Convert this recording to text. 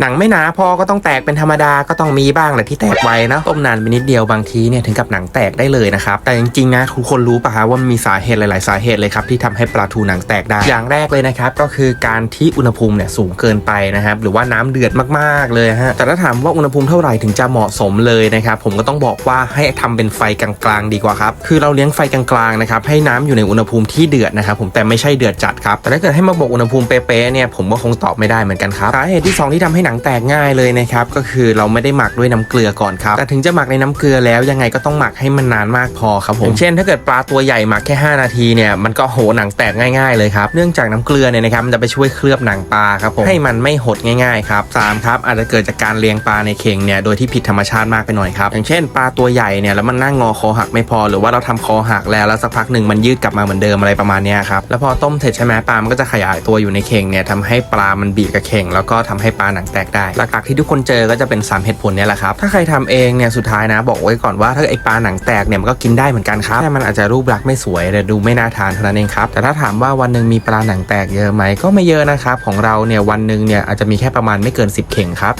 หนังไม่หนาพอก็ต้องแตกเป็นธรรมดาก็ต้องมีบ้างแหละที่แตกไวนะต้มนานไปนิดเดียวบางทีเนี่ยถึงกับหนังแตกได้เลยนะครับแต่จริงๆนะทุกคนรู้ป่ะฮะว่ามีสาเหตุหลาย ๆ สาเหตุเลยครับที่ทำให้ปลาทูหนังแตกได้อย่างแรกเลยนะครับก็คือการที่อุณหภูมิเนี่ยสูงเกินไปนะครับหรือว่าน้ำเดือดมากๆเลยฮะแต่ถ้าถามว่าอุณหภูมิเท่าไหร่ถึงจะเหมาะสมเลยนะครับผมก็ต้องบอกว่าให้ทำเป็นไฟกลางๆดีกว่าครับคือเราเลี้ยงไฟกลางๆนะครับให้น้ำอยู่ในอุณหภูมิที่เดือดนะครับผมแต่ไม่ใช่เดือดจัดครับแต่ถ้าเกิดให้มาบอกอุณหภูมิเป๊ะๆเนี่ยผมก็คงตอบไม่ได้เหมือนกันครับสาเหตุที่สองที่ทำให้หนังังแตกง่ายเลยนะครับก็คือเราไม่ได้หมักด้วยน้ำเกลือก่อนครับแต่ถึงจะหมักในน้ำเกลือแล้วยังไงก็ต้องหมักให้มันนานมากพอครับผมเช่น ถ้าเกิดปลาตัวใหญ่หมักแค่ 5 นาทีเนี่ยมันก็โหหนังแตกง่ายๆเลยครับเนื่องจากน้ำเกลือเนี่ยนะครับมันจะไปช่วยเคลือบหนังปลาครับผมให้มันไม่หดง่ายๆครับสามครับอาจจะเกิดจากการเลี้ยงปลาในเข่งเนี่ยโดยที่ผิดธรรมชาติมากไปหน่อยครับอย่างเช่น ปลาตัวใหญ่เนี่ยแล้วมันนั่งงอคอหักไม่พอ หรือว่าเราทำคอหักแล้วแล้วสักพักหนึ่งมันยืดกลับมาเหมือนเดิมอะไรประมาณนี้ครับแล้วพอต้มเสร็จใช่ไหมปลามันก็จะขยายตัวอยู่ในเข่งเนี่ยทำให้ปลามันบีบกับเข่ง แล้วก็ทำให้ปลาหนังแตกได้ หลักๆที่ทุกคนเจอก็จะเป็น 3 เหตุผลเนี้แหละครับ ถ้าใครทำเองเนี่ยสุดท้ายนะ บอกไว้ก่อนว่าถ้าไอปลาหนังแตกเนี่ยมันก็กินได้เหมือนกันครับแต่มันอาจจะรูปลักษณ์ไม่สวยหรือดูไม่น่าทานเท่านั้นเองครับแต่ถ้าถามว่าวันหนึ่งมีปลาหนังแตกเยอะไหมก็ไม่เยอะนะครับของเราเนี่ยวันหนึ่งเนี่ยอาจจะมีแค่ประมาณไม่เกิน 10 เข่งครับ